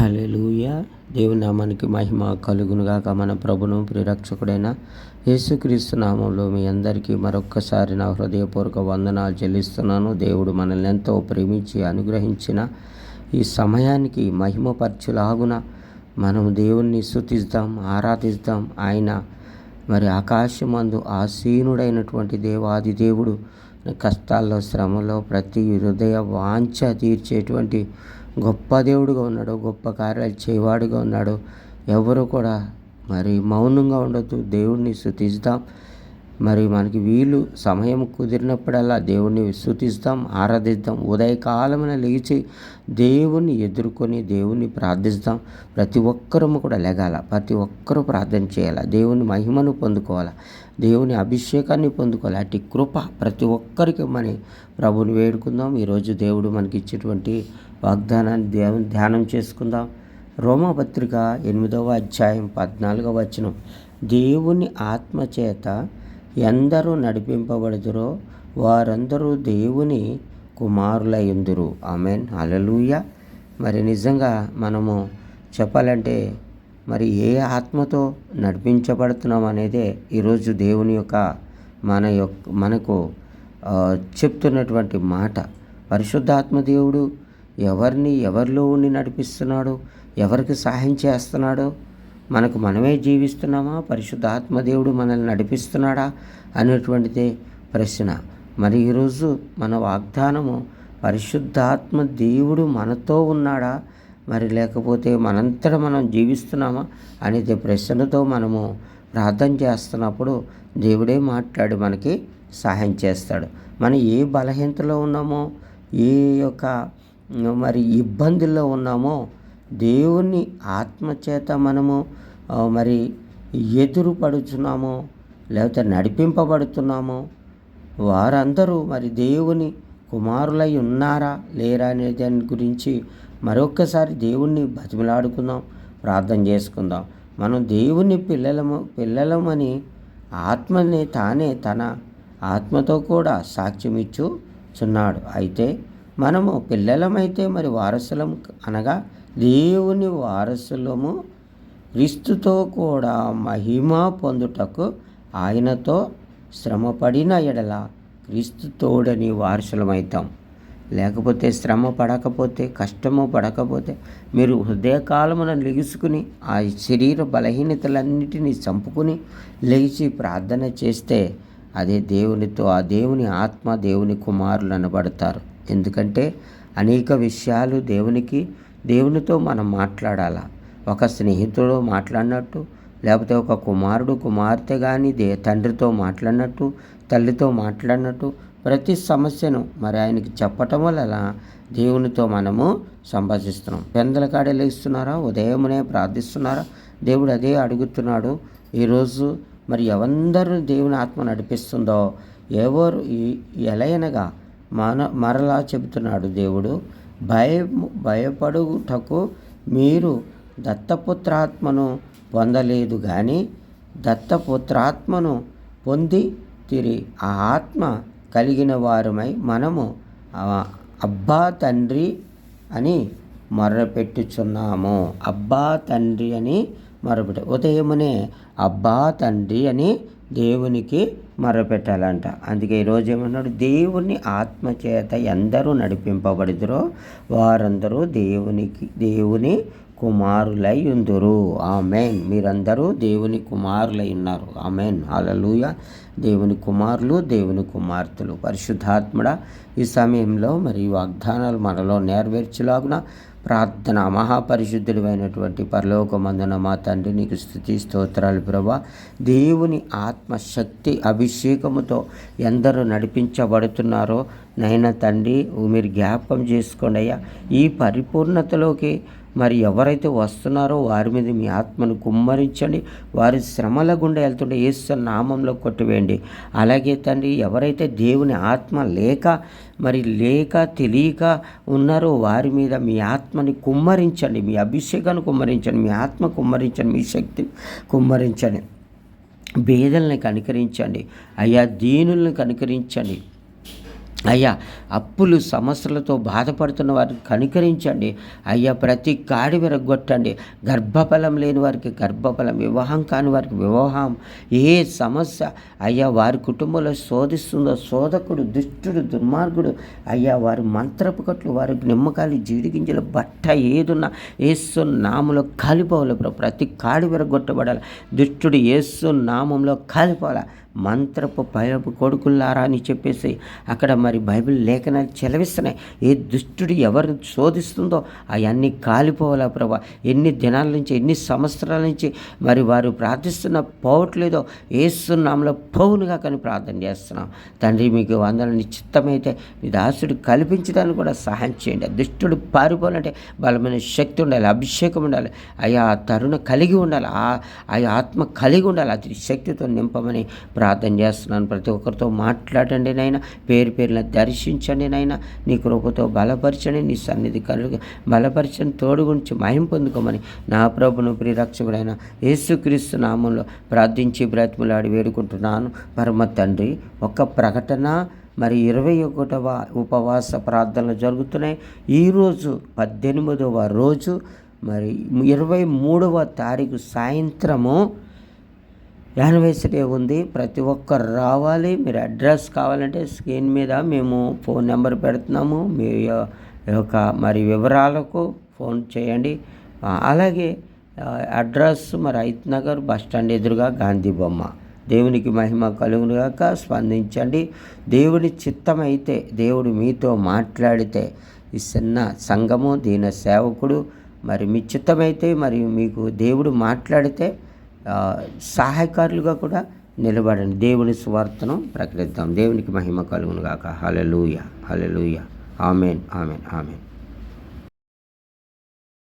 హల్లెలూయ. దేవుని నామానికి మహిమ కలుగునుగాక మన ప్రభును ప్రిరక్షకుడైన యేసుక్రీస్తు నామంలో మీ అందరికీ మరొక్కసారి నా హృదయపూర్వక వందనాలు చెల్లిస్తున్నాను. దేవుడు మనల్ని ఎంతో ప్రేమించి అనుగ్రహించిన ఈ సమయానికి మహిమపరచులాగున మనం దేవుణ్ణి స్తుతిద్దాం ఆరాధిద్దాం ఆయన మరి ఆకాశమందు ఆసీనుడైనటువంటి దేవాది దేవుడు కష్టాల్లో శ్రమలో ప్రతి హృదయ వాంఛ తీర్చేటువంటి గొప్ప దేవుడుగా ఉన్నాడు గొప్ప కార్యాలు చేయవాడుగా ఉన్నాడు. ఎవరు కూడా మరి మౌనంగా ఉండొద్దు. దేవుణ్ణి స్థుతిస్తాం. మరి మనకి వీలు సమయం కుదిరినప్పుడల్లా దేవుణ్ణి స్థుతిస్తాం ఆరాధిస్తాం ఉదయకాలమున లేచి దేవుణ్ణి ఎదుర్కొని దేవుణ్ణి ప్రార్థిస్తాం. ప్రతి ఒక్కరము కూడా లెగాల ప్రతి ఒక్కరూ ప్రార్థన చేయాలి. దేవుని మహిమను పొందుకోవాలి దేవుని అభిషేకాన్ని పొందుకోవాలి. అటు కృప ప్రతి ఒక్కరికి మన ప్రభుని వేడుకుందాం. ఈరోజు దేవుడు మనకి ఇచ్చేటువంటి వాగ్దానాన్ని దేవుని ధ్యానం చేసుకుందాం. రోమపత్రిక ఎనిమిదవ అధ్యాయం పద్నాలుగవ వచనం. దేవుని ఆత్మచేత ఎందరూ నడిపింపబడుదురో వారందరూ దేవుని కుమారులయ్యుందురు ఆమెన్. అలలుయ మరి నిజంగా మనము చెప్పాలంటే మరి ఏ ఆత్మతో నడిపించబడుతున్నాం అనేదే ఈరోజు దేవుని యొక్క మన యొక్క మనకు చెప్తున్నటువంటి మాట. పరిశుద్ధాత్మ దేవుడు ఎవరిని ఎవరిలో ఉండి నడిపిస్తున్నాడు? ఎవరికి సహాయం చేస్తున్నాడు? మనకు మనమే జీవిస్తున్నామా? పరిశుద్ధాత్మ దేవుడు మనల్ని నడిపిస్తున్నాడా? అనేటువంటిదే ప్రశ్న. మరి ఈరోజు మన వాగ్దానము పరిశుద్ధాత్మ దేవుడు మనతో ఉన్నాడా? మరి లేకపోతే మనంతట మనం జీవిస్తున్నామా? అనేది ప్రశ్నతో మనము ప్రార్థన చేస్తున్నప్పుడు దేవుడే మాట్లాడి మనకి సహాయం చేస్తాడు. మనం ఏ బలహీనతలో ఉన్నామో ఏ యొక్క మరి ఇబ్బందుల్లో ఉన్నామో దేవుని ఆత్మచేత మనము మరి ఎదురుపడుచున్నామో లేకపోతే నడిపింపబడుతున్నామో వారందరూ మరి దేవుని కుమారులై ఉన్నారా లేరా అనే దాని గురించి మరొక్కసారి దేవుణ్ణి బతిమలాడుకుందాం ప్రార్థన చేసుకుందాం. మనం దేవుని పిల్లలము పిల్లలమని ఆత్మని తానే తన ఆత్మతో కూడా సాక్ష్యం ఇచ్చుచున్నాడు అయితే మనము పిల్లలమైతే మరి వారసులం అనగా దేవుని వారసులము క్రీస్తుతో కూడా మహిమ పొందుటకు ఆయనతో శ్రమపడిన ఎడల క్రీస్తు తోడని వారసులమవుతాం లేకపోతే శ్రమ పడకపోతే కష్టము పడకపోతే మీరు హృదయకాలమున లెగుసుకుని ఆ శరీర బలహీనతలన్నిటినీ చంపుకుని లేచి ప్రార్థన చేస్తే అదే దేవునితో ఆ దేవుని ఆత్మ దేవుని కుమారులు అనబడతారు. ఎందుకంటే అనేక విషయాలు దేవునికి దేవునితో మనం మాట్లాడాలా? ఒక స్నేహితుడు మాట్లాడినట్టు లేకపోతే ఒక కుమారుడు కుమార్తె కానీ దే తండ్రితో మాట్లాడినట్టు తల్లితో మాట్లాడినట్టు ప్రతి సమస్యను మరి ఆయనకి చెప్పటం వల్ల దేవునితో మనము సంభాషిస్తున్నాం. పెందల కాడలేస్తున్నారా ఉదయమునే ప్రార్థిస్తున్నారా? దేవుడు అదే అడుగుతున్నాడు. ఈరోజు మరి ఎవందరూ దేవుని ఆత్మ నడిపిస్తుందో ఎవరు ఎలయనగా మన మరలా చెబుతున్నాడు దేవుడు. భయ భయపడుటకు మీరు దత్తపుత్రాత్మను పొందలేదు కానీ దత్తపుత్రాత్మను పొంది తిరి. ఆ ఆత్మ కలిగిన వారమై మనము అబ్బా తండ్రి అని మొర్రపెట్టుచున్నాము అబ్బా తండ్రి అని మొరపెట్ట ఉదయమునే అబ్బా తండ్రి అని దేవునికి మొరపెట్టాలంట. అందుకే ఈరోజు ఏమన్నాడు దేవుని ఆత్మచేత ఎందరూ నడిపింపబడిదరో వారందరూ దేవునికి దేవుని కుమారులై ఆమెన్. మీరందరూ దేవుని కుమారులై ఉన్నారు ఆమెన్. అలలుయ దేవుని కుమారులు దేవుని కుమార్తెలు. పరిశుద్ధాత్మడ ఈ సమయంలో మరి వాగ్దానాలు మనలో నెరవేర్చలాగున ప్రార్థన మహాపరిశుద్ధుడైనటువంటి పరలోకమందున మా తండ్రి నీకు స్థుతి స్తోత్రాలు ప్రభా. దేవుని ఆత్మశక్తి అభిషేకముతో ఎందరూ నడిపించబడుతున్నారో నైనా తండ్రి మీరు జ్ఞాపకం చేసుకోండి అయ్యా. ఈ పరిపూర్ణతలోకి మరి ఎవరైతే వస్తున్నారో వారి మీద మీ ఆత్మను కుమ్మరించండి. వారి శ్రమల గుండా వెళ్తుంటే యేసు నామంలో కొట్టివేయండి. అలాగే తండ్రి ఎవరైతే దేవుని ఆత్మ లేక మరి లేక తెలియక ఉన్నారో వారి మీద మీ ఆత్మని కుమ్మరించండి. మీ అభిషేకాన్ని కుమ్మరించండి. మీ ఆత్మ కుమ్మరించండి. మీ శక్తిని కుమ్మరించండి. భేదల్ని కనికరించండి. అయ్యా దీనుల్ని కనికరించండి. అయ్యా అప్పులు సమస్యలతో బాధపడుతున్న వారిని కనికరించండి. అయ్యా ప్రతి కాడి విరగొట్టండి గర్భఫలం లేని వారికి గర్భఫలం వివాహం కాని వారికి వివాహం. ఏ సమస్య అయ్యా వారి కుటుంబంలో శోధిస్తుందో శోధకుడు దుష్టుడు దుర్మార్గుడు అయ్యా వారి మంత్రపు కట్లు వారికి నిమ్మకాయలు జీడి గింజలు బట్ట ఏదున్నా ఏసు నామంలో కాలిపోవాలి ప్రతి కాడి విరగొట్టబడాలి దుష్టుడు ఏసు నామంలో కాలిపోవాలి? మంత్రపు పైపు కొడుకుల్లారా అని చెప్పేసి అక్కడ మరి బైబిల్ లేఖనాలు చెలవిస్తున్నాయి. ఏ దుష్టుడు ఎవరిని శోధిస్తుందో అవన్నీ కాలిపోవాలా ప్రభా. ఎన్ని దినాల నుంచి ఎన్ని సంవత్సరాల నుంచి మరి వారు ప్రార్థిస్తున్న పోవట్లేదో ఏస్తున్నాంలో పౌనుగా కానీ ప్రార్థన చేస్తున్నాం. తండ్రి మీకు వందల నిశ్చిత్తమైతే మీ దాసుడు కల్పించడానికి కూడా సహాయం చేయండి. ఆ దుష్టుడు పారిపోవాలంటే బలమైన శక్తి ఉండాలి అభిషేకం ఉండాలి. అయ్యా ఆ తరుణ కలిగి ఉండాలి ఆ ఆత్మ కలిగి ఉండాలి అతి శక్తితో నింపమని ప్రార్థన చేస్తున్నాను. ప్రతి ఒక్కరితో మాట్లాడండి నాయన. పేరు పేరున దర్శించండి నాయన. నీ కృపతో బలపరచండి. నీ సన్నిధి కలుగు బలపరచని తోడు గురించి మహిం పొందుకోమని నా ప్రభును ప్రిరక్షకుడైన యేసుక్రీస్తు నామంలో ప్రార్థించి బ్రతిమలాడి వేడుకుంటున్నాను. పరమ తండ్రి ఒక ప్రకటన మరి ఇరవై ఒకటవ ఉపవాస ప్రార్థనలు జరుగుతున్నాయి. ఈరోజు పద్దెనిమిదవ రోజు మరి ఇరవై మూడవ తారీఖు సాయంత్రము యానివర్సరీ ఉంది. ప్రతి ఒక్కరు రావాలి. మీరు అడ్రస్ కావాలంటే స్క్రీన్ మీద మేము ఫోన్ నెంబర్ పెడుతున్నాము. మీ యొక్క మరి వివరాలకు ఫోన్ చేయండి. అలాగే అడ్రస్ మరి ఐత్ నగర్ బస్ స్టాండ్ ఎదురుగా గాంధీ బొమ్మ. దేవునికి మహిమ కలుగునుగాక స్పందించండి. దేవుని చిత్తమైతే దేవుడు మీతో మాట్లాడితే ఈ చిన్న సంఘము దీన సేవకుడు మరి మీ చిత్తమైతే మరి మీకు దేవుడు మాట్లాడితే సహాయకారులుగా కూడా నిలబడండి. దేవుని స్వార్థను ప్రకటిద్దాం. దేవునికి మహిమ కలుగును గాక hallelujah hallelujah amen. Amen. Amen.